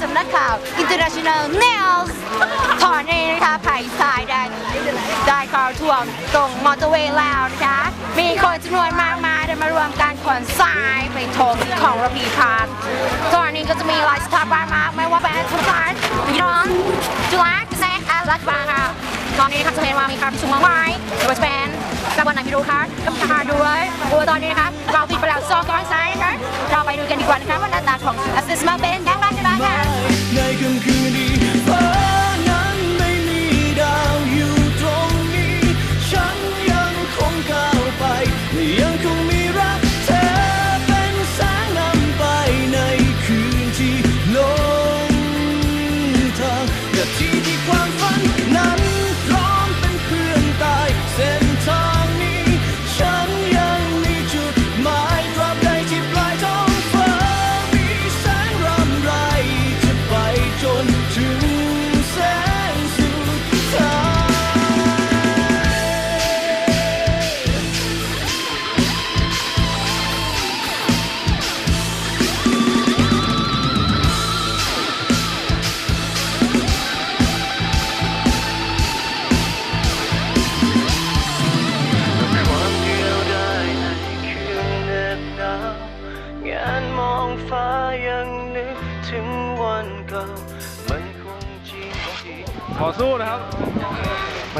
สำนักข่าว International News ตอนนี้นะคะภายซ้ายได้ได้ข่าวท่วมตรงมอเตอร์เวย์แล้วนะคะ มีคนจำนวนมากมายได้มารวมการขนทรายไปโถมที่ของระพีพัฒน์ตอนนี้ก็จะมีหลายสถาบันมากไม่ว่าเป็นสถาบันวิรอนจุฬาเกษตรและรัฐบาลค่ะตอนนี้นะคะจะเห็นว่ามีการประชุมมากมายไม่ว่าจะเป็นสถาบันไหนไม่รู้ค่ะกำลังหาด้วยตอนนี้นะคะเราปิดไปแล้วสองตอนซ้ายนะคะ ดูกันดีกว่านะคะว่าหน้าตาของอัสซิสมาเป็นอย่างไรกันบ้างค่ะ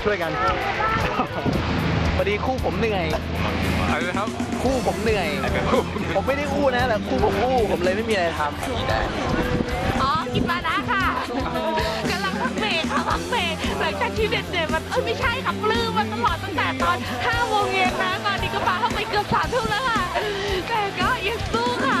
มาช่วยกันพอดีคู่ผมเหนื่อยอะไรนะครับ คู่ผมเหนื่อย ผมไม่ได้อู้นะแต่คู่ผมอู้ผมเลยไม่มีอะไรทำอ๋อกินมานะค่ะกำลังพักเบรกค่ะพักเบรกหลังจากที่เด็ดๆมันเอ้ยไม่ใช่ค่ะปลื้มมาตลอดตั้งแต่ตอน5โมงเย็นนะตอนนี้ก็ปาเข้าไปเกือบสามทุ่มแล้วค่ะ แต่ก็ยังสู้ค่ะ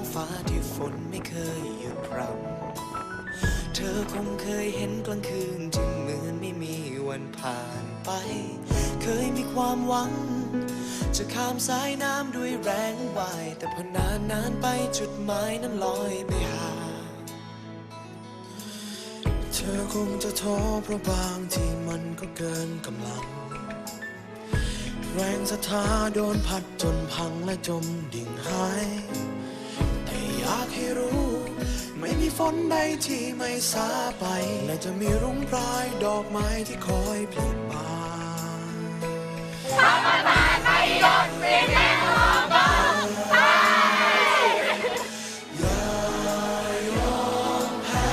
องฟ้าที่ฝนไม่เคยหยุดพรำเธอคงเคยเห็นกลางคืนที่เหมือนไม่มีวันผ่านไป เคยมีความหวัง จะข้ามสายน้ำด้วยแรงวาย แต่พอนานนานไปจุดหมายนั้นลอยไปหา เธอคงจะท้อเพราะบางทีมันก็เกินกำลัง แรงศรัทธาโดนพัดจนพังและจมดิ่งหายากให้รู้ ไม่มีฝนใดที่ไม่สาไป และจะมีรุ่งปลายดอกไม้ที่คอยผลิบานอย่ายอมแพ้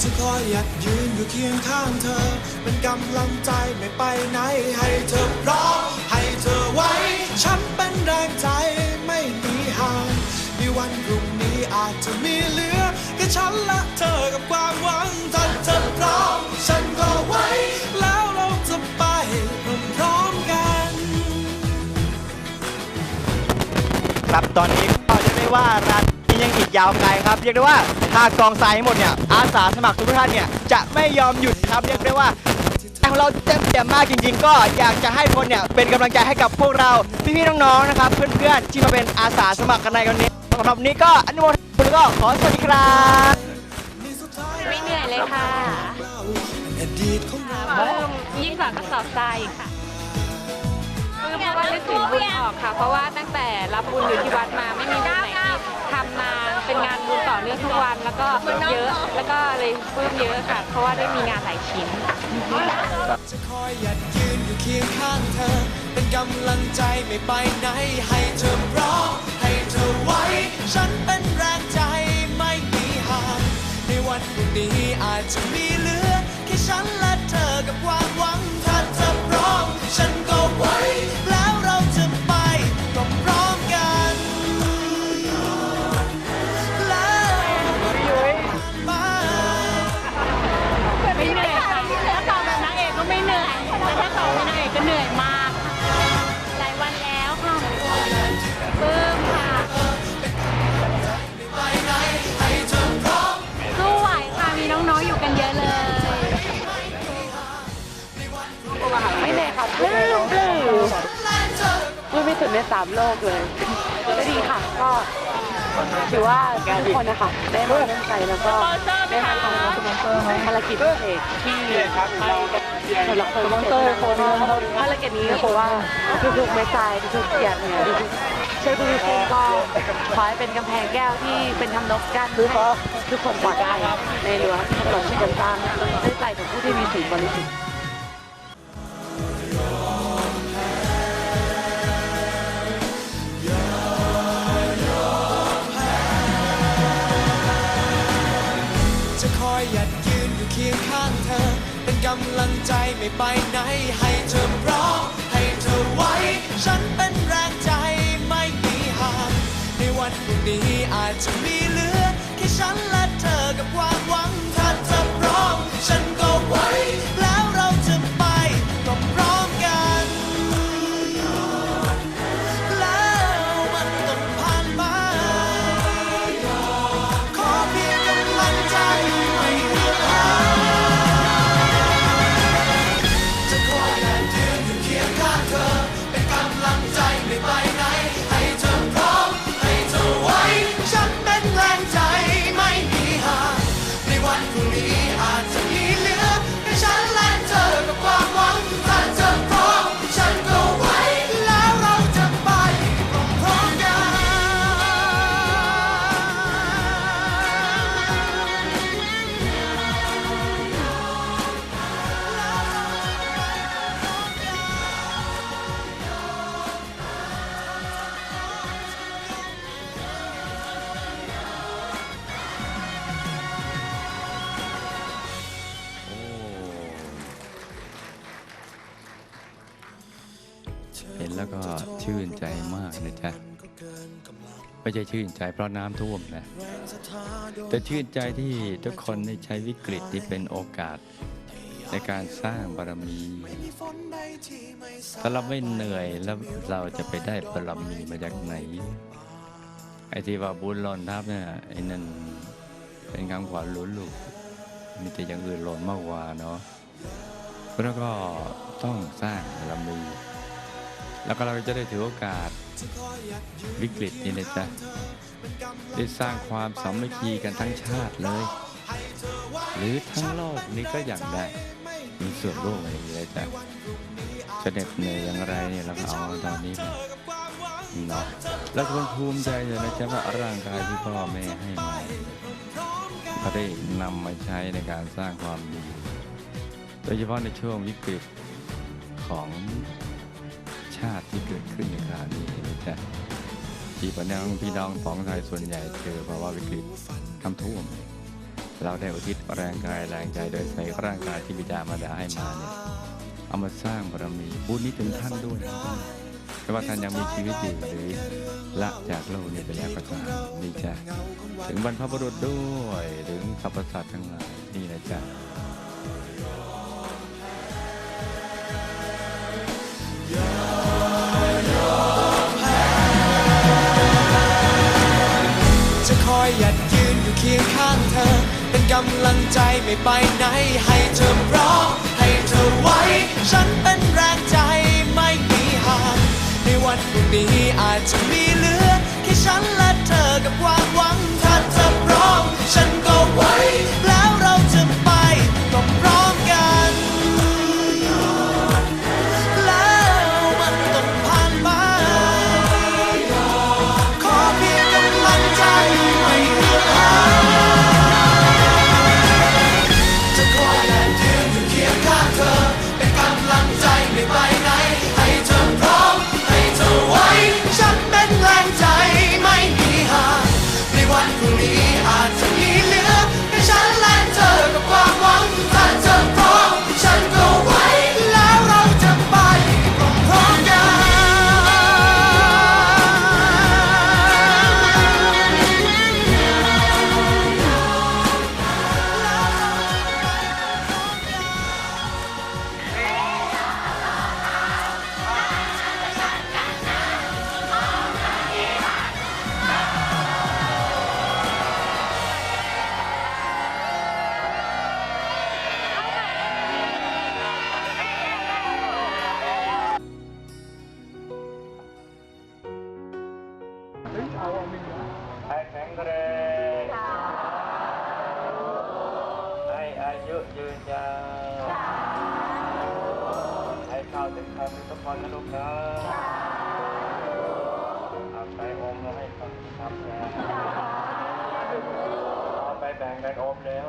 จะคอยหยัดยืนอยู่เคียงข้างเธอ เป็นกำลังใจไม่ไปไหนให้เธอพร้อาจจะมีเหลือแค่ฉันและเธอกับความหวังถ้าเธอพร้อมฉันก็ไว้ แล้วเราจะไปพร้อมๆกัน ครับตอนนี้ก็จะได้ว่าราตรียังอีกยาวไกลครับเรียกได้ว่าหากกองทรายหมดเนี่ยอาสาสมัครทุกท่านเนี่ยจะไม่ยอมหยุดครับเรียกได้ว่าของเราเต็มเปี่ยมมากจริง ๆ ก็อยากจะให้คนเนี่ยเป็นกำลังใจให้กับพวกเราพี่ๆน้องๆนะครับ เพื่อนๆที่มาเป็นอาสาสมัครกันในวันนี้สำหรับวันนี้ก็อนุโมทนาบุญแล้ว ก็ขอสวัสดีครับไม่เหนื่อยเลยค่ะอดีตของค่ะเพิ่มยิ่งกว่ากระสอบทรายอีกค่ะเพิ่มเพราะว่านึกถึงบุญออกค่ะ เพราะว่าตั้งแต่รับบุญอยู่ที่วัดมาไม่มีบุญไหนที่ทำมาเป็นงานบุญต่อเนื่องทุกวัน แล้วก็เยอะแล้วก็เลยเพิ่มเยอะค่ะ เพราะว่าได้มีงานหลายชิ้นจะคอยหยัดยืนอยู่เคียงข้างเธอ เป็นกำลังใจไม่ไปไหนให้เธอพร้อมให้เธอไว้ ฉันเป็น พรุ่งนี้อาจจะมีเหลือ แค่ฉันและเธอกับความหวัง ถ้าเธอพร้อมฉันก็ไว้แล้ว ลืมปลื้มปลื้มไม่สุดในสามโลกเลยก็ดีค่ะ ก็ถือว่าทุกคนนะคะได้มาเล่นใจแล้วก็ได้มาทำภารกิจพิเศษที่สำหรับคนมอนเตอร์คนภารกิจนี้ก็คือว่าทุกๆเม็ดทรายทุกๆหยาดเหงื่อทุกๆช่วยทุกคนก็ขอให้เป็นกำแพงแก้วที่เป็นทำนบกั้นให้ทุกคนปลอดภัยในหลวงที่เราช่วยกันสร้างด้วยใจของผู้ที่มีสิ่งบริสุทธิ์ ไม่ไปไหน ให้เธอร้องให้เธอไว้ ฉันเป็นแรงใจไม่มีห่างในวันพรุ่งนี้อาจจะมี แล้วก็ชื่นใจมากนะจ๊ะไม่ใช่ชื่นใจเพราะน้ำท่วมนะ แต่ชื่นใจที่ทุกคนได้ใช้วิกฤตที่เป็นโอกาส ในการสร้างบารมี ถ้าเราไม่เหนื่อยแล้วเราจะไปได้บารมีมาจากไหน ไอ้ที่ว่าบุญหล่นทับเนี่ยไอ้นั่นเป็นคำขวัญลุ้นลูกมีแต่อย่างอื่นหล่นมากกว่าเนาะแล้วก็ต้องสร้างบารมี แล้วก็เราจะได้ถือโอกาสวิกฤตนี้นะจ๊ะได้สร้างความสามัคคีกันทั้งชาติเลย หรือทั้งโลกนี้ก็อย่างได้มีส่วนร่วมอะไรอย่างนี้จ๊ะจะเหน็ดเหนื่อยอย่างไรเนี่ยเราก็เอาตอนนี้มาเนาะแล้วคนภูมิใจเลยนะจ๊ะว่าร่างกายที่พ่อแม่ให้มาเขาได้นำมาใช้ในการสร้างความดี โดยเฉพาะในช่วงวิกฤตของาติที่เกิดขึ้นในคราวนี้นะจ๊ะที่พี่น้องพี่น้องของไทยส่วนใหญ่เจอภาวะวิกฤตน้ำท่วม เราได้อุทิศแรงกายแรงใจโดยใช้ร่างกายที่บิดามารดาให้มาเนี่ยเอามาสร้างบารมีบุญนี้ถึงท่านด้วยนะไม่ว่าท่านยังมีชีวิตอยู่หรือละจากโลกนี้ไปแล้วก็ตามนี่จ้ะถึงบรรพบุรุษด้วยถึงสรรพสัตว์ทั้งหลายนี่นะจ๊ะ อยหยัดยืนอยู่เคียงข้างเธอ เป็นกำลังใจไม่ไปไหน ให้เธอพร้อมให้เธอไว้ ฉันเป็นแรงใจไม่มีห่างในวันพรุ่งนี้อาจจะมีเหลือแค่ฉันและเธอกับความหวังถ้าเธอพร้อมฉันก็ไว้ เข้าถึงธรรมทุกคนนะลูกนะเอาไปอมแล้วให้คนทำนะเอาไปแบ่งกันอมแล้ว